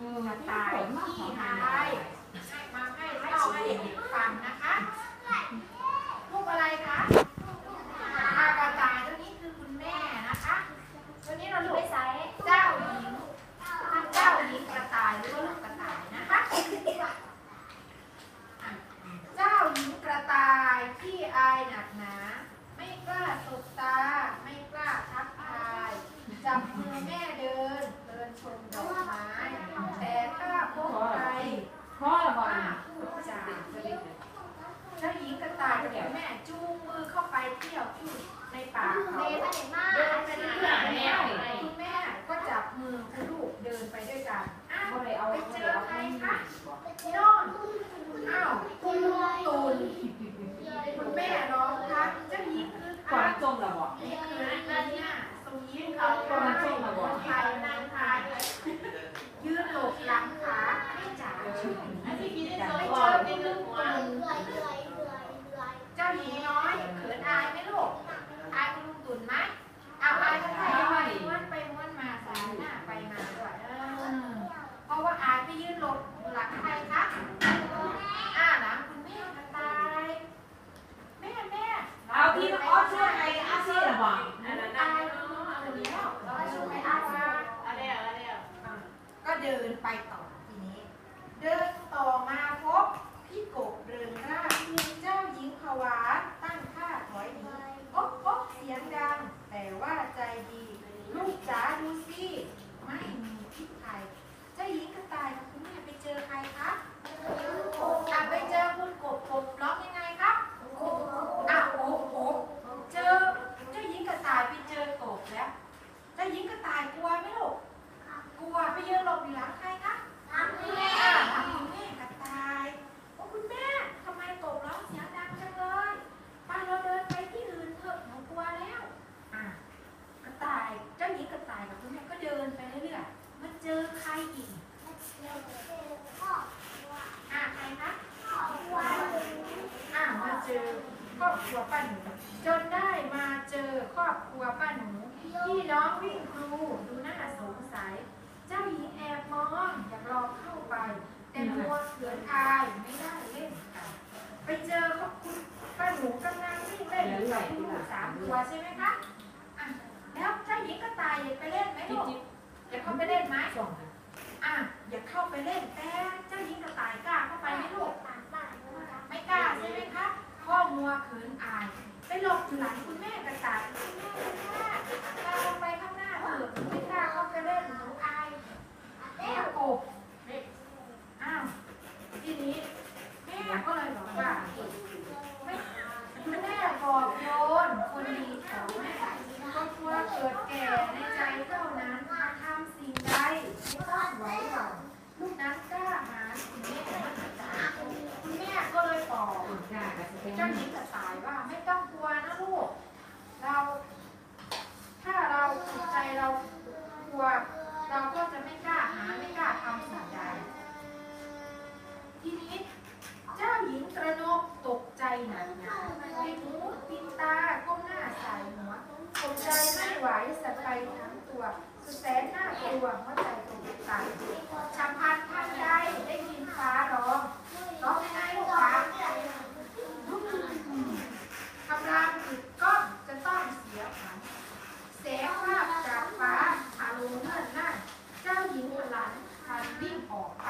ตายที่หายมาให้เราให้เด็กๆฟังนะคะพวกอะไรคะ คุณเมย์พมากคุณแม่ก็จับมือคุณลูกเดินไปด้วยกันไปเจอใครคะโน่นอ้าวคุณลุงตุนคุณแม่ร้องคะเจ้าหญิงคือก่อนจมละบอกนี่คือนั่นเนี่ยสมีนเขาก่อนจมละบอกไทยนางไทยยืดหลบหลังขาให้จ่า relaja ข้าไปเล่นไหมอะอย่าเข้าไปเล่นแต่เจ้าหญิงกระต่ายกล้าเข้าไปไหมลูกไม่กล้าใช่ไหมคะพ่อมัวเขินอาย ไปหลบหลังคุณแม่กระต่ายคุณแม่กล้ากล้าไปข้างหน้าเถอะไม่กล้าเข้าไปเล่นหนูอายแม่โกบอ้าวทีนี้แม่ก็เลยบอกว่าไม่แม่บอกโยนคนดีของแม่ก็กลัวเกิดแก่ในใจเท่านั้น ลูกนั้นกล้าหาญคุณแม่คุณแม่ก็เลยปอบเจ้าหญิงกรตายว่าไม่ต้องกลัวนะลูก เรา ถ้าเราจิตใจเรากลัว เราก็จะไม่กล้าหาไม่กล้าทำสิ่งใดทีนี้เจ้าหญิงกระนกตกใจหนักหนาไปหูปิดตาก้มหน้าใส่หัวตกใจไม่ไหวสั่นทั้งตัวสุดแสนน้ากลัวว่า 어.